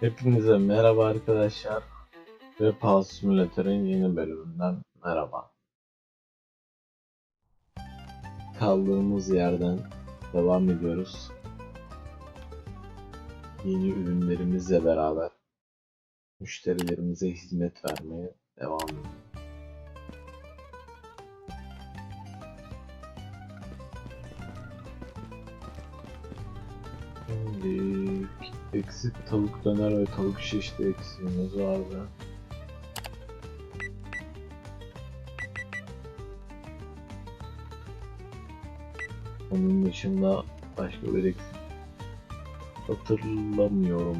Hepinize merhaba arkadaşlar ve Pulse Simulator'ın yeni bölümünden merhaba. Kaldığımız yerden devam ediyoruz. Yeni ürünlerimizle beraber müşterilerimize hizmet vermeye devam ediyoruz. Şimdi eksik tavuk döner ve tavuk şişli eksiğimiz vardı. Onun dışında başka bir eksik hatırlamıyorum.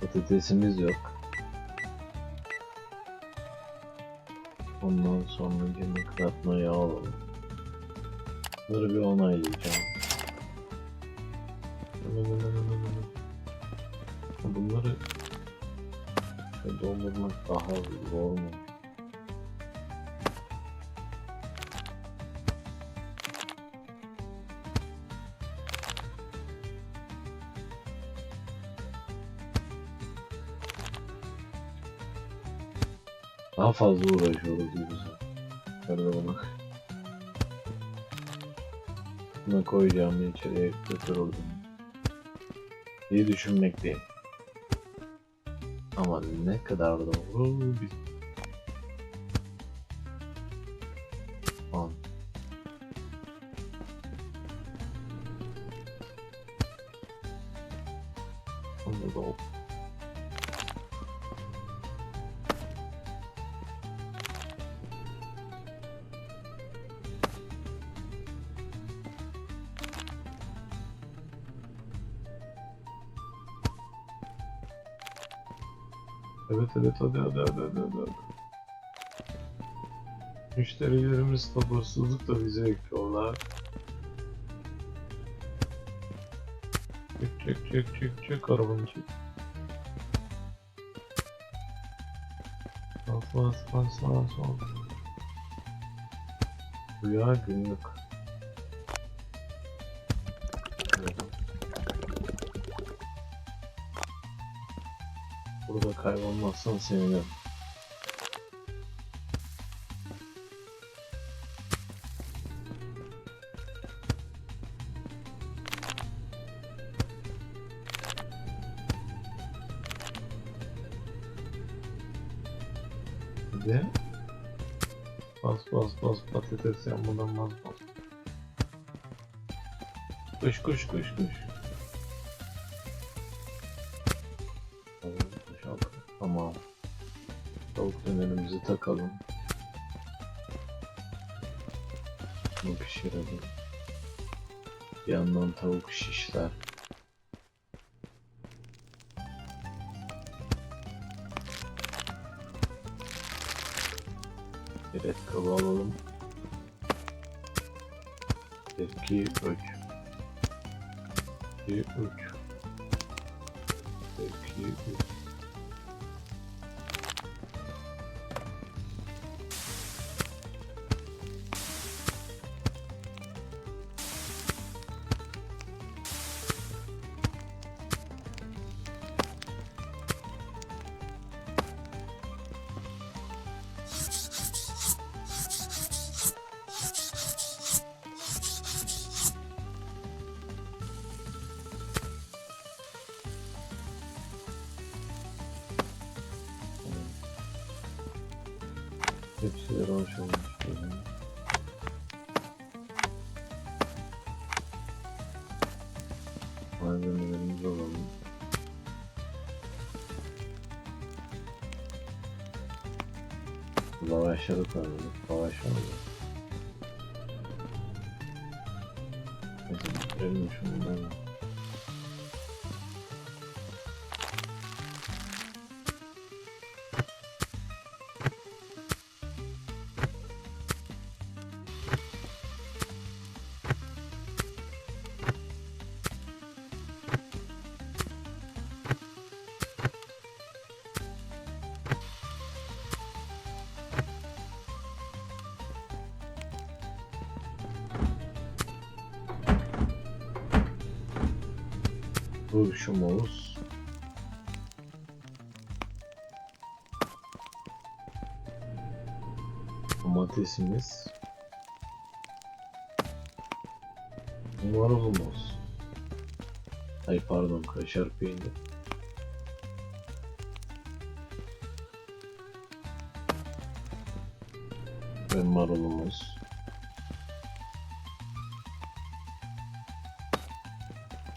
Patatesimiz yok. Ondan sonra yağı alalım. Bunları bir onaylayacağım. Bunları şöyle doldurmak daha zor mu? Daha fazla uğraşıyoruz biz. Şöyle buna. Buna koyacağım içeriye götürürdüm diye düşünmekteyim. Ama ne kadar doğru bir... Evet evet hadi hadi hadi hadi hadi. Müşterilerimiz sabırsızlıkla bizi bekliyorlar. Çek çek çek çek çek arabanı çek. Bas bas bas bas bas. Rüya günlük. Evet. Burada kaybolmazsan sevinirim. Hadi. Bas bas bas patates yanmadan bas bas. Koş koş koş koş. Tamam. Tavuk dönerimizi takalım. Bunu pişirelim. Bir yandan tavuk şişler. Bir et kabı alalım. 2, 3. 2, 3. Lavaşları koyalım. Lavaş var mı? Neyse bitirelim şunları. Turşumuz. Domatesimiz. Marulumuz. Ay pardon kaşar peynir. Ve marulumuz.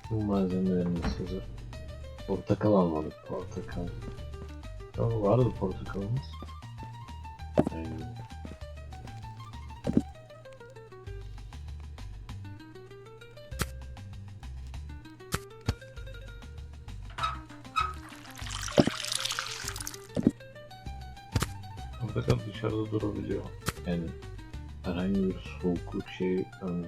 Bu malzemelerimiz hazır. Portakal almadık. Portakal. Tamam vardı portakalımız. Aynen. Portakal dışarıda durabiliyor. Yani herhangi bir soğukluk şeyi ön...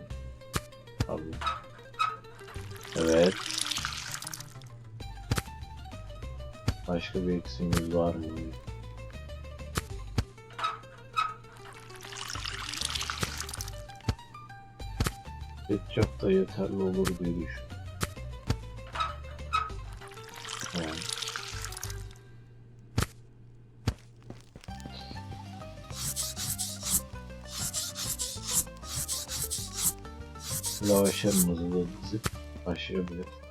Başka bir eksiğimiz var? Ketçap da yeterli olur diye düşünüyorum. Tamam. Lavaşlarımızı da dizip başlayabiliriz.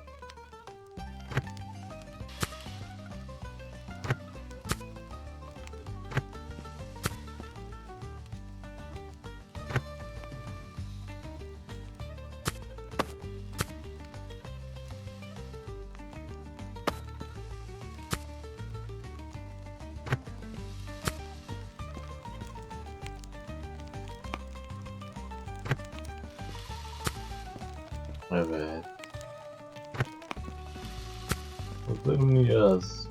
Mıyız?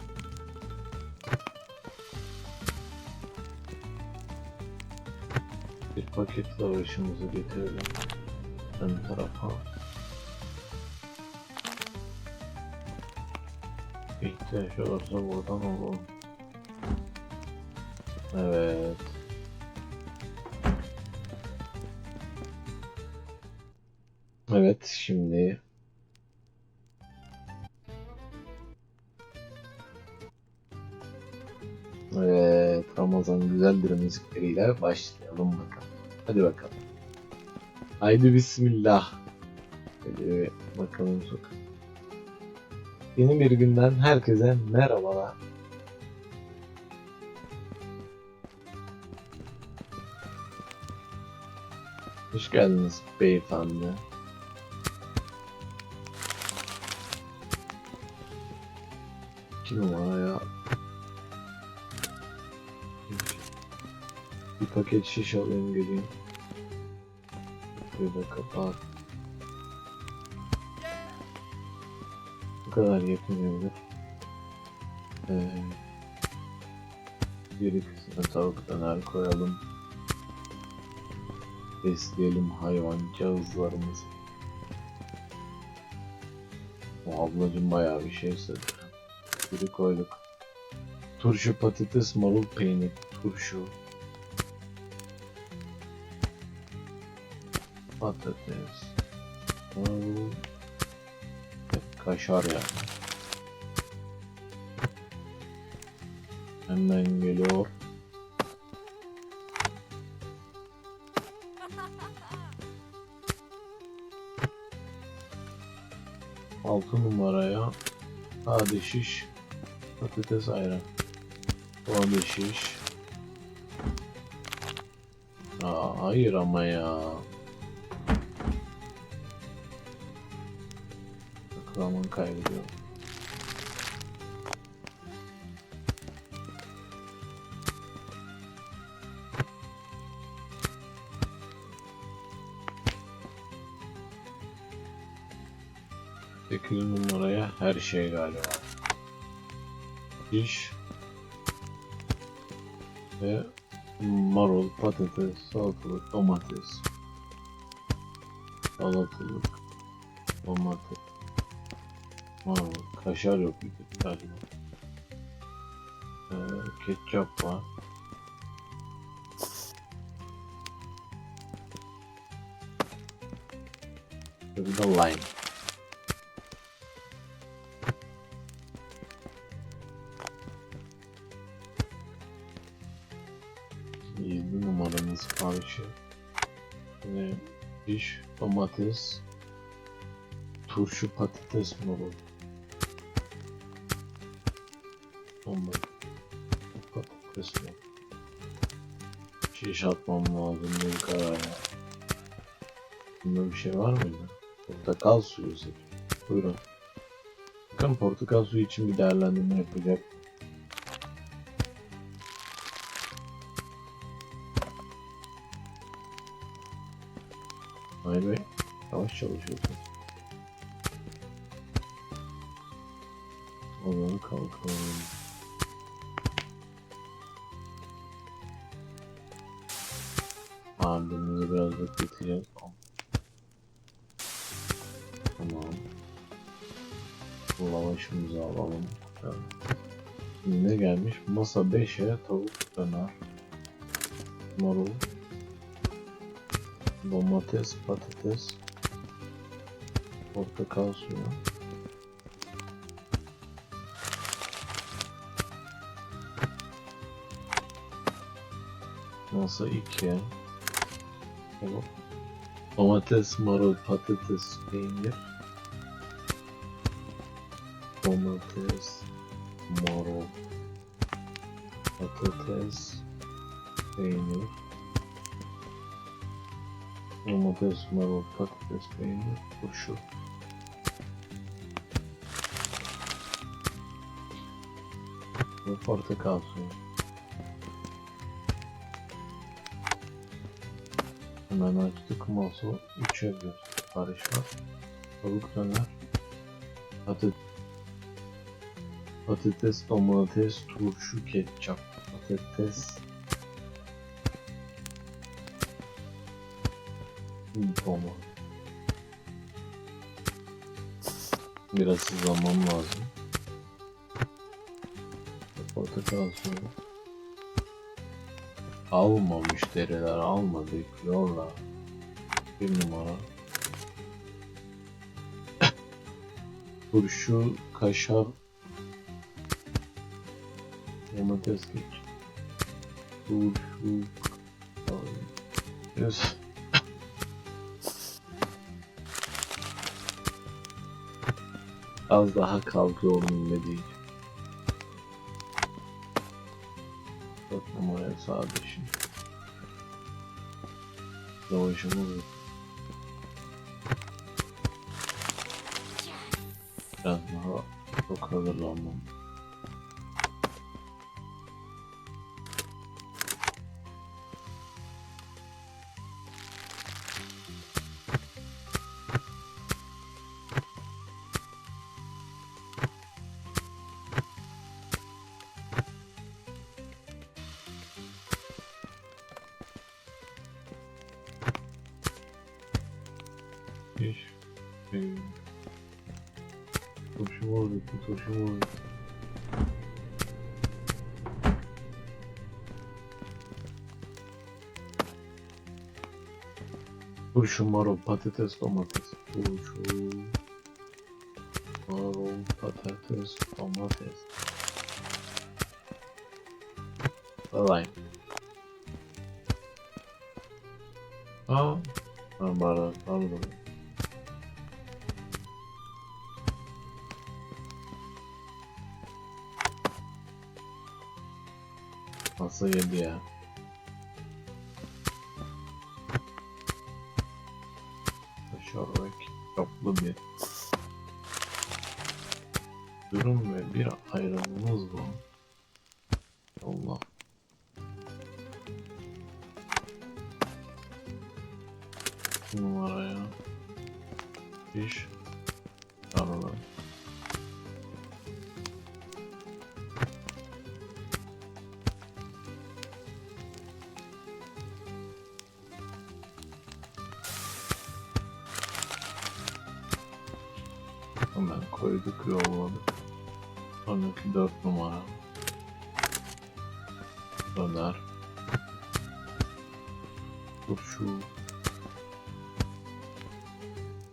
Bir paket lavaşımızı getirelim. Ön tarafa. İhtiyaç olursa buradan alalım. Evet. Evet şimdi Evet Ramazan güzeldir müzikleriyle başlayalım bakalım. Hadi bakalım. Haydi bismillah. Hadi bakalım sok. Yeni bir günden herkese merhabalar. Hoş geldiniz beyefendi. İki numaraya bir paket şiş alayım geleyim. Şöyle kapat. Bu kadar yetmeyebilir. Ee, bir ikisine tavuk döner koyalım. Besleyelim hayvancağızlarımızı. O ablacım bayağı bir şey istedi. Biri koyduk. Turşu, patates, marul, peynir, turşu. Patates. Marul. Kaşar yani. Hemen geliyor. Altı numaraya sade şiş patates ayran. Sade şiş. Aa, hayır ama ya. Zaman kaybediyorum. Sekiz numaraya her şey galiba. Diş ve marul, patates, salatalık, domates, salatalık, domates, Ha, kaşar yok bir de galiba. Ee, ketçap var. Şurada da lime. Yedi numaranın siparişi. Ee, piş, domates, turşu patates mi marul. Domates, patates marul. Şiş atmam lazım bir karar ya. Bunda bir şey var mıydı? Portakal suyu seç. Buyurun. Bakın portakal suyu için bir değerlendirme yapacak. Hayır Bey, yavaş çalışıyorsun. Alalım kalkalım. Biraz bekleteceğiz. Tamam. Lavaşımızı alalım. Şimdi ne gelmiş? Masa 5'e tavuk döner. Marul. Domates, patates. Portakal suyu. Masa 2'ye. Tamam. Domates, marul, patates, peynir. Domates, marul, patates, peynir. Domates, marul, patates, peynir, turşu. Portakal suyu. Hemen açtık masa 3'e bir sipariş var. Tavuk döner. Patates, patates, domates, turşu, ketçap. Patates. Doma. Biraz hızlanmam lazım. Portakal suyu. Alma müşteriler alma bekliyorlar. Bir numara. Turşu, kaşar, domates geç. Turşu, Yes. Az daha kaldı onun dediği. Dört numaraya sağda şimdi. Savaşımız yok. Biraz daha çok hazırlanmam. İş. Ee, turşu var gitti, turşu var gitti. Turşu, marul, patates, domates. Turşu, marul, patates, domates. Kolay. Aa, ben bari pardon. Masa yedi ya. Hemen koyduk yolladık. Sonraki 4 numara. Döner. Turşu.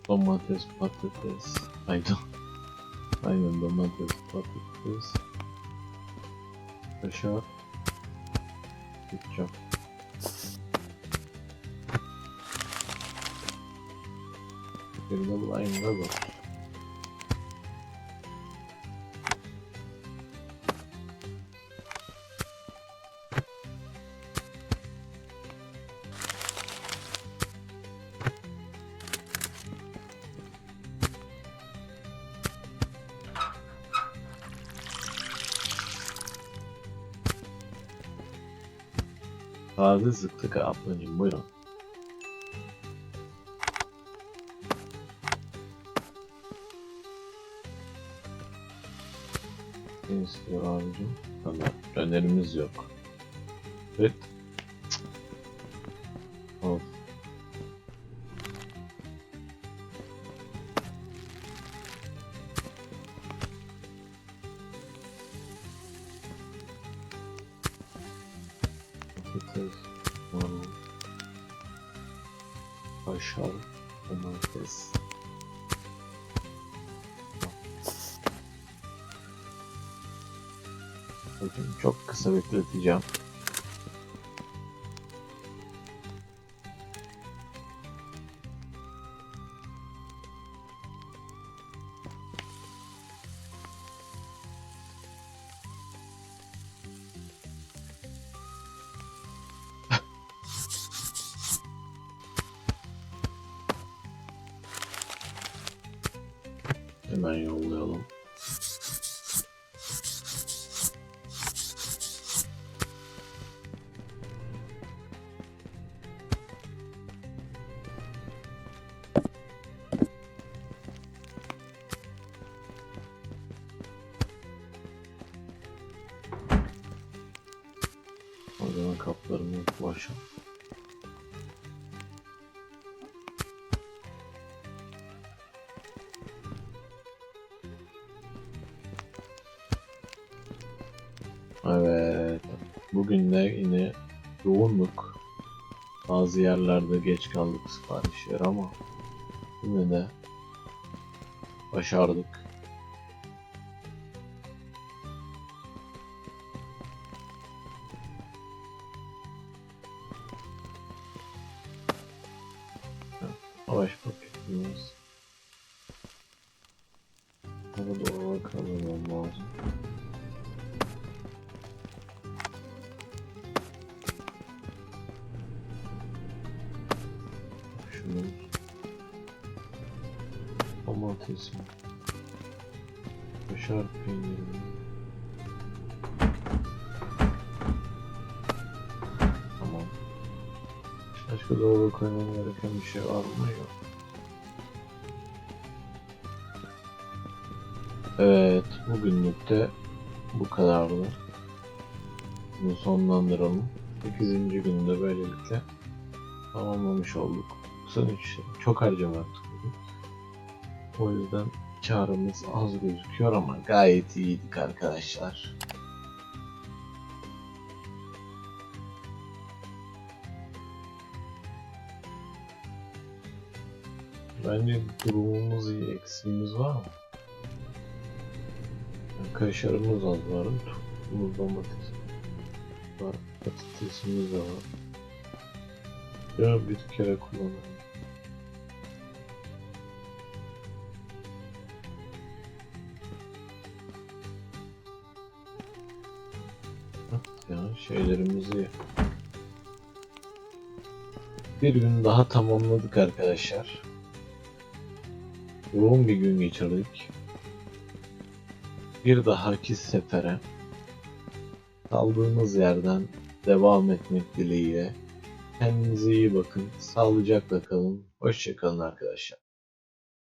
Domates, patates. Aynen. Aynen domates, patates. Kaşar. Ketçap. Geride bu aynı da var. Taze zıktık ablacım buyurun. Ne istiyor abicim? Tamam. Dönerimiz yok. Evet. Of. Hemen yollayalım. O zaman kaplarımı başa. Bugün de yine yoğunluk. Bazı yerlerde geç kaldık siparişler ama yine de başardık. Savaş paketimiz. Buna doğru bakalım lazım. Domatesin kaşar peynirini Tamam. Başka doğru koymam gereken bir şey var mı? Yok. Evet, bugünlük de bu kadardı. Bunu sonlandıralım. 8. günde böylelikle tamamlamış olduk. Sonuç çok harcama yaptık bugün. O yüzden karımız az gözüküyor ama gayet iyiydik arkadaşlar. Bence durumumuz iyi, eksiğimiz var mı? Kaşarımız az var, tuzumuz domates var, patatesimiz de var. Ya bir kere kullanalım. Şeylerimizi bir gün daha tamamladık arkadaşlar. Yoğun bir gün geçirdik. Bir dahaki sefere kaldığımız yerden devam etmek dileğiyle. Kendinize iyi bakın. Sağlıcakla kalın. Hoşçakalın arkadaşlar.